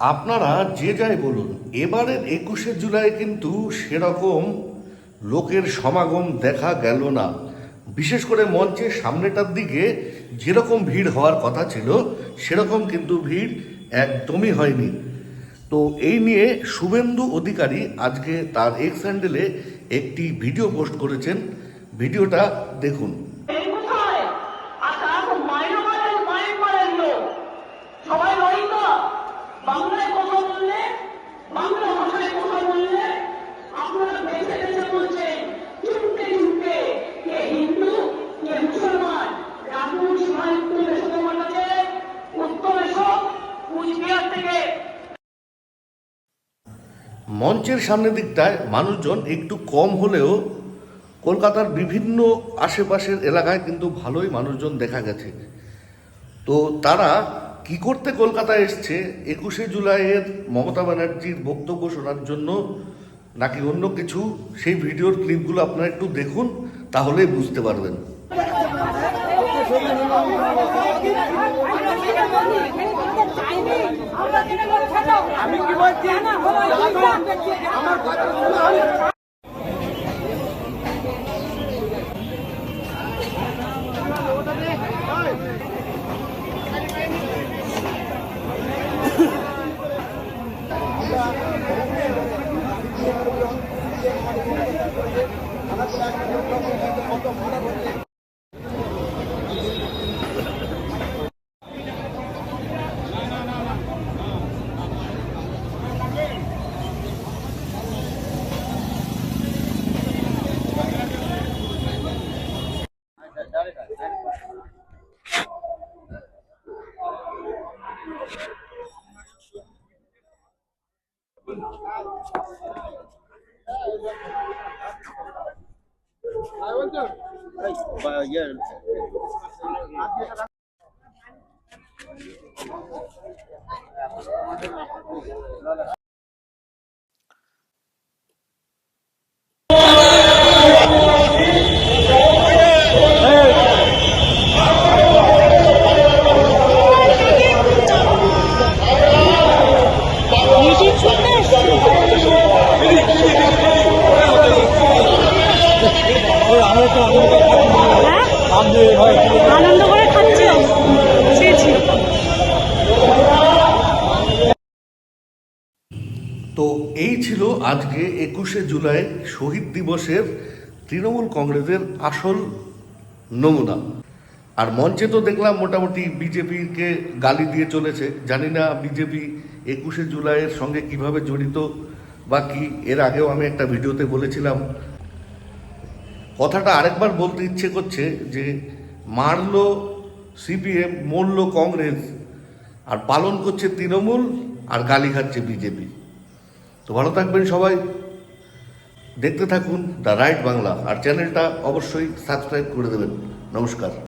আপনারা যে যাই বলুন, এবারের একুশে জুলাই কিন্তু সেরকম লোকের সমাগম দেখা গেল না। বিশেষ করে মঞ্চের সামনেটার দিকে যেরকম ভিড় হওয়ার কথা ছিল, সেরকম কিন্তু ভিড় একদমই হয়নি। তো এই নিয়ে শুভেন্দু অধিকারী আজকে তার এক্স হ্যান্ডেলে একটি ভিডিও পোস্ট করেছেন। ভিডিওটা দেখুন। মঞ্চের সামনের দিকটায় মানুষজন একটু কম হলেও কলকাতার বিভিন্ন আশেপাশের এলাকায় কিন্তু ভালোই মানুষজন দেখা গেছে। তো তারা কি করতে কলকাতায় এসছে, একুশে জুলাইয়ের মমতা ব্যানার্জির বক্তব্য শোনার জন্য নাকি অন্য কিছু? সেই ভিডিওর ক্লিপগুলো আপনারা একটু দেখুন, তাহলেই বুঝতে পারবেন। আমি কি বলছি আমার কথা শুনো আমি I want. আনন্দ করে খাচ্ছ? ছি তো এই ছিল আজকে একুশে জুলাই শহীদ দিবসের তৃণমূল কংগ্রেসের আসল নমুনা। আর মঞ্চে তো দেখলাম মোটামুটি বিজেপিকে গালি দিয়ে চলেছে। জানি না বিজেপি একুশে জুলাইয়ের সঙ্গে কীভাবে জড়িত বা কি এর আগেও আমি একটা ভিডিওতে বলেছিলাম। কথাটা আরেকবার বলতে ইচ্ছে করছে যে মারল সিপিএম, মরল কংগ্রেস, আর পালন করছে তৃণমূল আর গালি খাচ্ছে বিজেপি। তো ভালো থাকবেন সবাই। দেখতে থাকুন দ্য রাইট বাংলা, আর চ্যানেলটা অবশ্যই সাবস্ক্রাইব করে দেবেন। নমস্কার।